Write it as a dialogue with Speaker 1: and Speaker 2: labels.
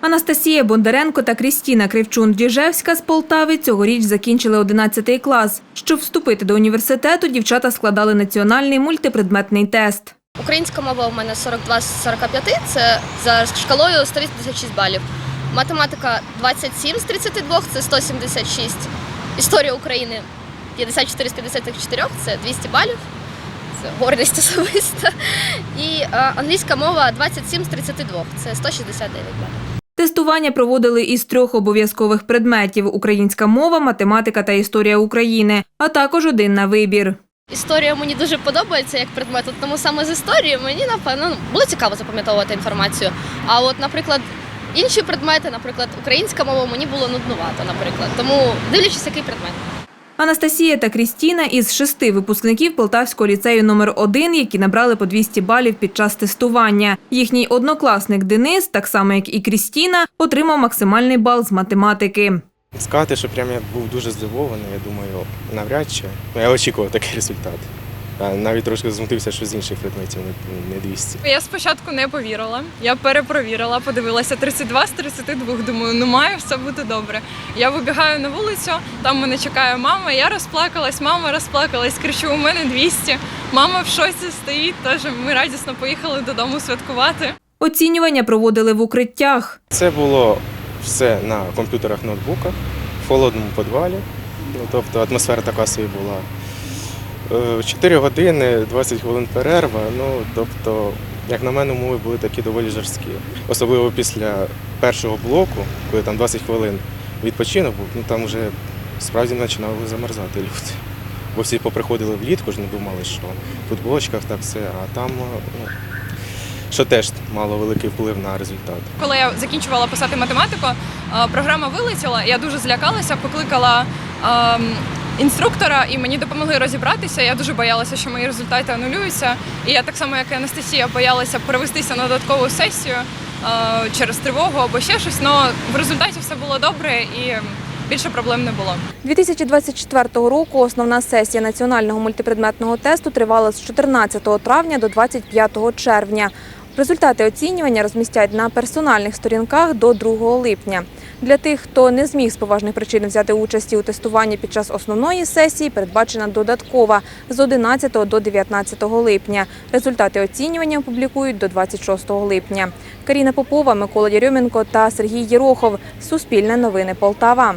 Speaker 1: Анастасія Бондаренко та Крістіна Кривчун-Діжевська з Полтави цьогоріч закінчили 11 клас. Щоб вступити до університету, дівчата складали національний мультипредметний тест.
Speaker 2: Українська мова у мене 42 з 45, це за шкалою 186 балів. Математика 27 з 32, це 176. Історія України 54 з 54, це 200 балів. Це гордість особиста. І е, англійська мова 27 з 32, це 169 балів.
Speaker 1: Тестування проводили із трьох обов'язкових предметів: українська мова, математика та історія України, а також один на вибір.
Speaker 2: Історія мені дуже подобається як предмет, тому саме з історії мені напевно ну, було цікаво запам'ятовувати інформацію. А от, наприклад, інші предмети, наприклад, українська мова мені було нуднувато, наприклад. Тому дивлячись, який предмет.
Speaker 1: Анастасія та Крістіна із шести випускників Полтавського ліцею номер 1 які набрали по 200 балів під час тестування. Їхній однокласник Денис, так само як і Крістіна, отримав максимальний бал з математики.
Speaker 3: Сказати, що прям я був дуже здивований, я думаю, навряд чи. Ну, я очікував такий результат. А навіть трошки змутився, що з інших предметів не- не 200.
Speaker 4: Я спочатку не повірила. Я перепровірила, подивилася 32 з 32. Думаю, ну має все бути добре. Я вибігаю на вулицю, там мене чекає мама. Я розплакалась, мама розплакалась, кричу: у мене 200. Мама в шоці стоїть. Тож ми радісно поїхали додому святкувати.
Speaker 1: Оцінювання проводили в укриттях.
Speaker 3: Це було все на комп'ютерах, ноутбуках, в холодному підвалі. Ну, тобто атмосфера така собі була. 4 години, 20 хвилин перерва. Ну, тобто, як на мене, умови були такі доволі жорсткі. Особливо після першого блоку, коли там 20 хвилин відпочинок був, ну там вже справді починали замерзати люди. Бо всі поприходили влітку, ж не думали, що в футболочках так все, а там, ну, що теж мало великий вплив на результат.
Speaker 4: Коли я закінчувала писати математику, е, програма вилетіла. Я дуже злякалася, покликала ем, інструктора, і мені допомогли розібратися. Я дуже боялася, що мої результати анулюються. І я так само, як і Анастасія, боялася перевестися на додаткову сесію е, через тривогу або ще щось. Але в результаті все було добре і більше проблем не було.
Speaker 1: 2024 року основна сесія національного мультипредметного тесту тривала з 14 травня до 25 червня. Результати оцінювання розмістять на персональних сторінках до 2 липня. Для тих, хто не зміг з поважних причин взяти участі у тестуванні під час основної сесії, передбачена додаткова з 11 до 19 липня. Результати оцінювання опублікують до 26 липня. Каріна Попова, Микола Єрьоменко та Сергій Єрохов. Суспільне новини Полтава.